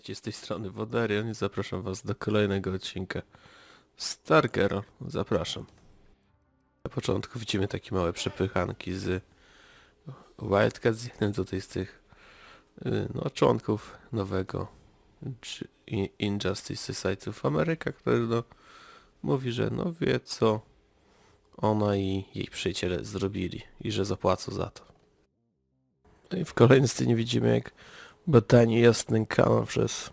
Witajcie z tej strony Wodarion i zapraszam was do kolejnego odcinka Stargirl. Zapraszam. Na początku widzimy takie małe przepychanki z Wildcat, z jednym tutaj z tych y, no, członków nowego Injustice Society of America, który no, mówi, że no wie co ona i jej przyjaciele zrobili i że zapłacą za to. No i w kolejnej scenie widzimy jak badanie jasnym kanon przez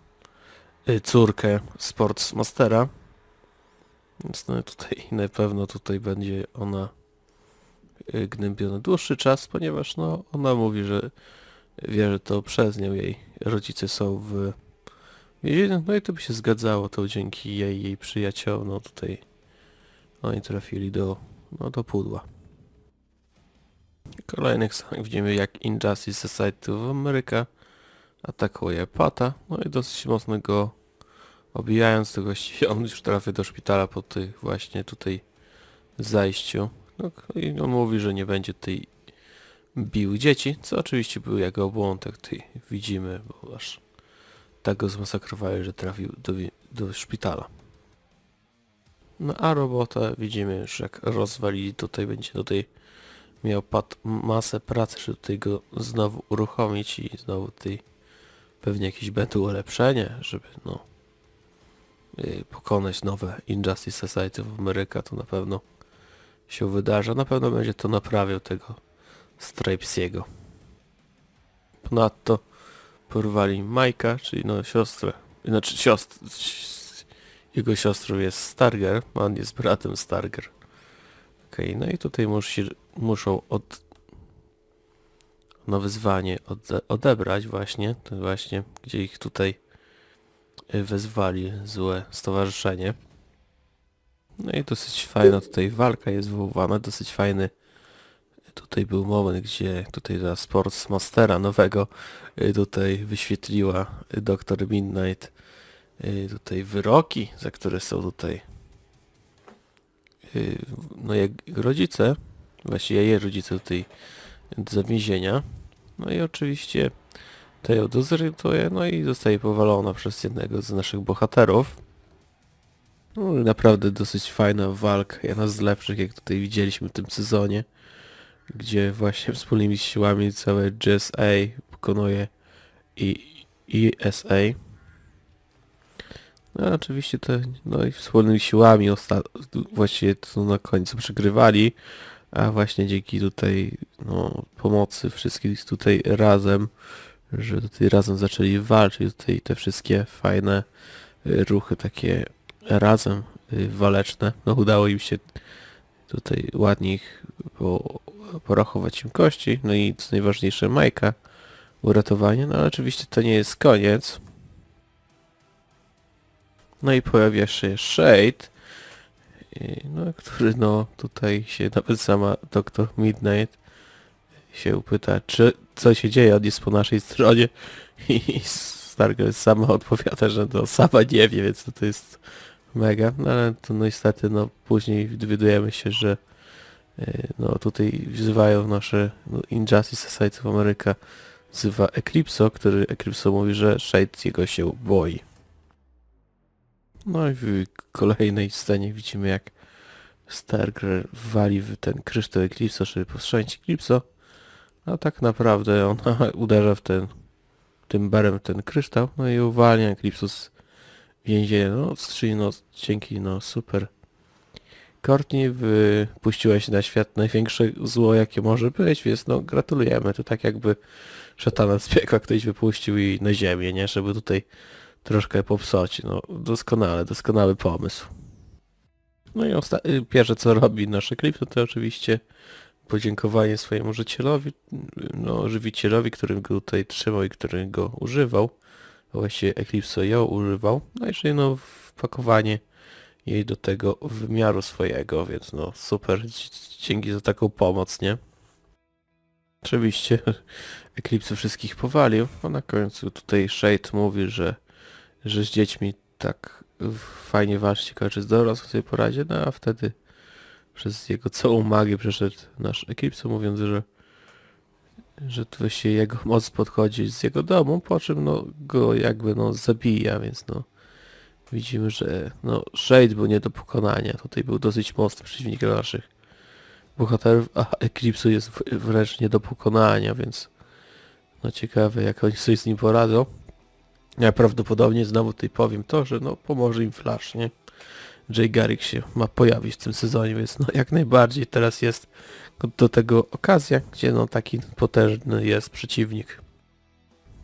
y, córkę Sportsmastera. Więc no tutaj na pewno tutaj będzie ona y, gnębiona dłuższy czas, ponieważ no ona mówi, że wie, że to przez nią jej rodzice są w więzieniu. No i to by się zgadzało, to dzięki jej, jej przyjaciołom, no tutaj oni trafili do, no do pudła. Kolejnych scenach widzimy jak Injustice Society of America atakuje Pata, no i dosyć mocno go obijając, to właściwie on już trafia do szpitala po tych właśnie tutaj zajściu. No i on mówi, że nie będzie tutaj bił dzieci, co oczywiście był jego błąd, jak tutaj widzimy, bo aż tak go zmasakrowali, że trafił do, do szpitala. No a robota widzimy już jak rozwalili, tutaj będzie tutaj miał Pat masę pracy, żeby tutaj go znowu uruchomić i znowu tutaj pewnie jakieś będą ulepszenia, żeby no yy, pokonać nowe Injustice Society of America, to na pewno się wydarza. Na pewno będzie to naprawiał tego Stripesiego. Ponadto porwali Majka, czyli no siostrę, znaczy siostr, jego siostrą jest Starger, on jest bratem Starger. Okej, no i tutaj musi, muszą od na wyzwanie ode, odebrać właśnie, właśnie, gdzie ich tutaj y, wezwali złe stowarzyszenie. No i dosyć fajna tutaj walka jest wywołana, dosyć fajny tutaj był moment, gdzie tutaj ta Sportsmastera nowego y, tutaj wyświetliła y, Dr. Midnight y, tutaj wyroki, za które są tutaj y, no jak rodzice, właściwie jej rodzice tutaj do więzienia. No i oczywiście to ją dozorientuje, no i zostaje powalona przez jednego z naszych bohaterów. No, naprawdę dosyć fajna walka, jedna z lepszych, jak tutaj widzieliśmy w tym sezonie, gdzie właśnie wspólnymi siłami całe GSA pokonuje i ESA. No oczywiście to, no i wspólnymi siłami osta- właściwie to na końcu przegrywali, a właśnie dzięki tutaj no, pomocy wszystkich tutaj razem, że tutaj razem zaczęli walczyć, tutaj te wszystkie fajne y, ruchy takie razem y, waleczne, no udało im się tutaj ładnie ich po, porachować im kości, no i co najważniejsze Majka uratowanie, no ale oczywiście to nie jest koniec. No i pojawia się Shade, no, który no tutaj się nawet sama doktor Midnight się pyta, czy co się dzieje, on jest po naszej stronie i Stargirl sama odpowiada, że no sama nie wie, więc to, jest mega, no ale to no niestety no później dowiadujemy się, że y, no tutaj wzywają nasze no, Injustice Society of America wzywa Eclipso, który Eclipso mówi, że Shade jego się boi. No i w kolejnej scenie widzimy jak Stargirl wali w ten kryształ Eclipso, żeby powstrzymać Eclipso. A tak naprawdę ona uderza w ten tym barem w ten kryształ, no i uwalnia Eclipso z więzienia. No wstrzyj, no dzięki, no super. Courtney wypuściła się na świat największe zło jakie może być, więc no gratulujemy. To tak jakby szatana z piekła ktoś wypuścił i na ziemię, nie? Żeby tutaj troszkę popsoć. No doskonale, doskonały pomysł. No i y, pierwsze co robi nasz klip, to, to oczywiście podziękowanie swojemu życielowi, no żywicielowi, który go tutaj trzymał i który go używał. Właściwie Eclipse ją używał. No i jeszcze wpakowanie jej do tego wymiaru swojego, więc no super, dzięki za taką pomoc, nie? Oczywiście Eclipse wszystkich powalił, a na końcu tutaj Shade mówi, że, że z dziećmi tak fajnie walczyć, kończy z dorosłym sobie poradzie, no a wtedy przez jego całą magię przeszedł nasz Eclipse, mówiąc, że że tu właściwie jego moc podchodzi z jego domu, po czym no go jakby no zabija, więc no widzimy, że no Shade był nie do pokonania, tutaj był dosyć mocny przeciwnik dla naszych bohaterów, a Eclipse jest wręcz nie do pokonania, więc no ciekawe jak oni sobie z nim poradzą. Ja prawdopodobnie znowu tutaj powiem to, że no pomoże im Flash, nie? Jay Garrick się ma pojawić w tym sezonie, więc no jak najbardziej teraz jest do tego okazja, gdzie no taki potężny jest przeciwnik.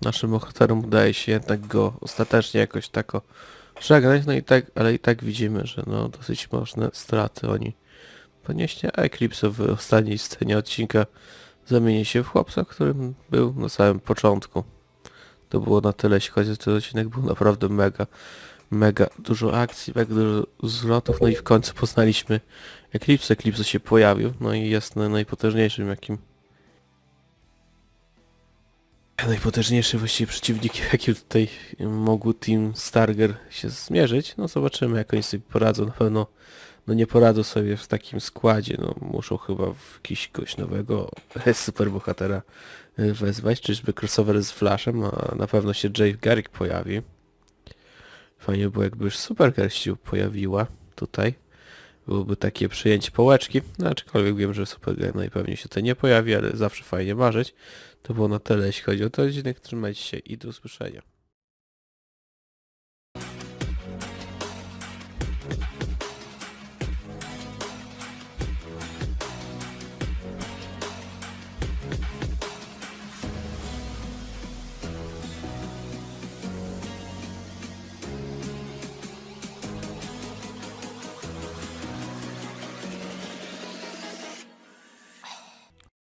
Naszym bohaterom udaje się jednak go ostatecznie jakoś tako żegnać, no i tak, ale i tak widzimy, że no dosyć mocne straty oni ponieśli, a Eclipse w ostatniej scenie odcinka zamieni się w chłopca, którym był na samym początku. To było na tyle, jeśli chodzi o ten odcinek, był naprawdę mega, mega dużo akcji, mega dużo zwrotów, no i w końcu poznaliśmy Eclipse. Eclipse się pojawił, no i jest na- najpotężniejszym jakim najpotężniejszy właściwie przeciwnikiem, jakim tutaj mógł Team Starger się zmierzyć. No zobaczymy jak oni sobie poradzą. Na pewno no nie poradzą sobie w takim składzie. No muszą chyba w jakiegoś nowego superbohatera y, wezwać. Czyżby crossover z Flashem, a na pewno się Jay Garrick pojawi. Fajnie było jakby już Supergirl się pojawiła tutaj. Byłoby takie przyjęcie połeczki, no, aczkolwiek wiem, że Supergirl najpewniej się tutaj nie pojawi, ale zawsze fajnie marzyć. To było na tyle, jeśli chodzi o ten odcinek. Trzymajcie się i do usłyszenia.